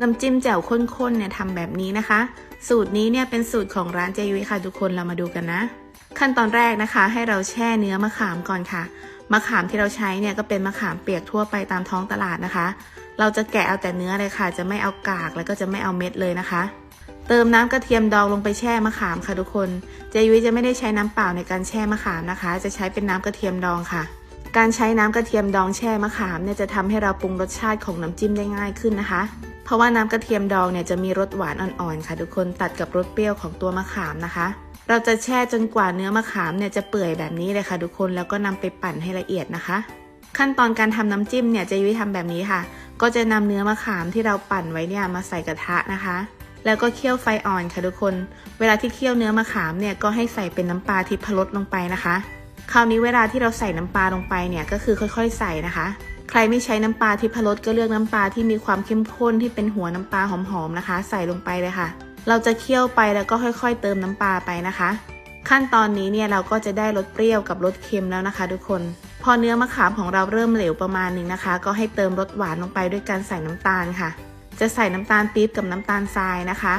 น้ำจิ้มแจ่วข้นๆเนี่ยทำแบบนี้นะคะ สูตรนี้เนี่ยเป็นสูตรของร้านเจยุ้ยค่ะทุกคนเรามาดูกันนะ ขั้นตอนแรกนะคะ ให้เราแช่เนื้อมะขามก่อนค่ะมะขามที่เราใช้เนี่ยก็เป็นมะขามเปียกทั่วไปตามท้องตลาดนะคะ เราจะแกะเอาแต่เนื้อเลยค่ะ จะไม่เอากากแล้วก็จะไม่เอาเม็ดเลยนะคะ เติมน้ำกระเทียมดองลงไปแช่มะขามค่ะทุกคนเจยุ้ยจะไม่ได้ใช้น้ำเปล่าในการแช่มะขามนะคะ จะใช้เป็นน้ำกระเทียมดองค่ะการใช้น้ำกระเทียมดองแช่มะขามเนี่ยจะทำให้เราปรุงรสชาติของน้ำจิ้มได้ง่ายขึ้นนะคะ ราะว่าน้ำกระเทียมดองเนี่ยจะมีรสหวานอ่อนๆค่ะ ทุกคนตัดกับรสเปรี้ยวของตัวมะขามนะคะ เราจะแช่จนกว่าเนื้อมะขามเนี่ยจะเปื่อยแบบนี้เลยค่ะ ทุกคนแล้วก็นำไปปั่นให้ละเอียดนะคะ ขั้นตอนการทำน้ำจิ้มเนี่ยจะยุ้ยทำแบบนี้ค่ะ ก็จะนำเนื้อมะขามที่เราปั่นไว้เนี่ยมาใส่กระทะนะคะแล้วก็เคี่ยวไฟอ่อนค่ะทุกคน เวลาที่เคี่ยวเนื้อมะขามเนี่ยก็ให้ใส่เป็นน้ำปลาทิพรสลงไปนะคะ คราวนี้เวลาที่เราใส่น้ำปลาลงไปเนี่ยก็คือค่อยๆใส่นะคะ ใครไม่ใช้น้ำปลาทิพรสก็เลือกน้ำปลาที่มีความเข้มข้นที่เป็นหัวน้ำปลาหอมๆนะคะ ใส่ลงไปเลยค่ะ เราจะเคี่ยวไปแล้วก็ค่อยๆ เติมน้ำปลาไปนะคะ ขั้นตอนนี้เนี่ยเราก็จะได้รสเปรี้ยวกับรสเค็มแล้วนะคะ ทุกคน พอเนื้อมะขามของเราเริ่มเหลวประมาณหนึ่งนะคะ ก็ให้เติมรสหวานลงไปด้วยการใส่น้ำตาลค่ะ จะใส่น้ำตาลปี๊บกับน้ำตาลทรายนะคะ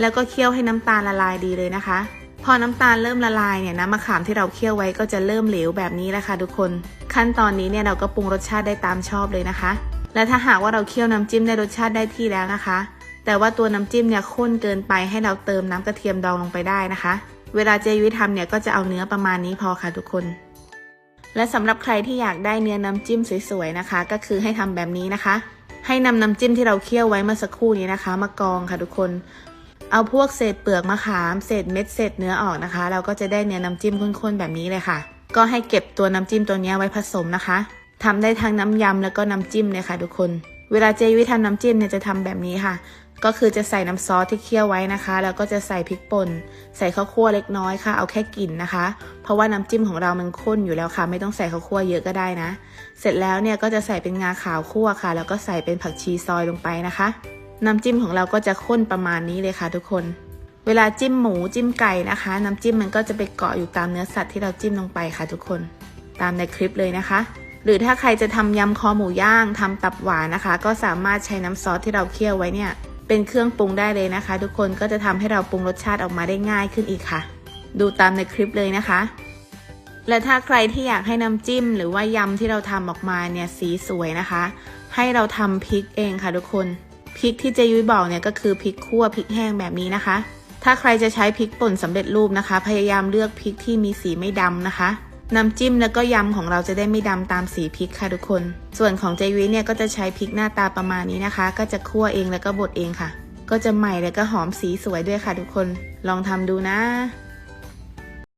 แล้วก็เคี่ยวให้น้ำตาลละลายดีเลยนะคะ พอน้ำตาลเริ่มละลายเนี่ยน้ำมะขามที่เราเคี่ยวไว้ก็จะเริ่มเหลวแบบนี้แหละค่ะทุกคน ขั้นตอนนี้เนี่ยเราก็ปรุงรสชาติได้ตามชอบเลยนะคะ และถ้าหากว่าเราเคี่ยวน้ำจิ้มได้รสชาติได้ที่แล้วนะคะ แต่ว่าตัวน้ำจิ้มเนี่ยข้นเกินไปให้เราเติมน้ำกระเทียมดองลงไปได้นะคะ เวลาเจยุ้ยทำเนี่ยก็จะเอาเนื้อประมาณนี้พอค่ะทุกคน และสำหรับใครที่อยากได้เนื้อน้ำจิ้มสวยๆนะคะ ก็คือให้ทำแบบนี้นะคะให้นำน้ำจิ้มที่เราเคี่ยวไว้เมื่อสักครู่นี้นะคะ มากองค่ะทุกคน เอาพวกเศษเปลือกมะขาม เศษเม็ดเศษเนื้อออกนะคะ เราก็จะได้เนื้อน้ำจิ้มข้นๆแบบนี้เลยค่ะ ก็ให้เก็บตัวน้ำจิ้มตัวนี้ไว้ผสมนะคะ ทำได้ทั้งน้ำยำแล้วก็น้ำจิ้มเลยค่ะทุกคน เวลาเจยุ้ยทำน้ำจิ้มเนี่ยจะทำแบบนี้ค่ะ ก็คือจะใส่น้ำซอสที่เคี่ยวไว้นะคะ แล้วก็จะใส่พริกป่น ใส่ข้าวคั่วเล็กน้อยค่ะ เอาแค่กลิ่นนะคะ เพราะว่าน้ำจิ้มของเรามันข้นอยู่แล้วค่ะ ไม่ต้องใส่ข้าวคั่วเยอะก็ได้นะ เสร็จแล้วเนี่ยก็จะใส่เป็นงาขาวคั่วค่ะ แล้วก็ใส่เป็นผักชีซอยลงไปนะคะ น้ำจิ้มของเราก็จะข้นประมาณนี้เลยค่ะทุกคน เวลาจิ้มหมูจิ้มไก่นะคะ น้ำจิ้มมันก็จะไปเกาะอยู่ตามเนื้อสัตว์ที่เราจิ้มลงไปค่ะทุกคน ตามในคลิปเลยนะคะ หรือถ้าใครจะทำยำคอหมูย่างทำตับหวานนะคะ ก็สามารถใช้น้ำซอสที่เราเคี่ยวไว้เนี่ย เป็นเครื่องปรุงได้เลยนะคะ ทุกคนก็จะทำให้เราปรุงรสชาติออกมาได้ง่ายขึ้นอีกค่ะ ดูตามในคลิปเลยนะคะและถ้าใครที่อยากให้น้ำจิ้ม หรือว่ายำที่เราทำออกมาเนี่ยสีสวยนะคะ ให้เราทำพริกเองค่ะทุกคน พริกที่เจยุ้ยบอกเนี่ยก็คือพริกขั่วพริกแห้งแบบนี้นะคะ ถ้าใครจะใช้พริกป่นสำเร็จรูปนะคะ พยายามเลือกพริกที่มีสีไม่ดำนะคะน้ำจิ้มแล้วก็ยำของเราจะได้ไม่ดำตามสีพริกค่ะทุกคน ส่วนของเจยุ้ยเนี่ยก็จะใช้พริกหน้าตาประมาณนี้นะคะ ก็จะคั่วเองแล้วก็บดเองค่ะ ก็จะใหม่แล้วก็หอมสีสวยด้วยค่ะทุกคน ลองทำดูนะ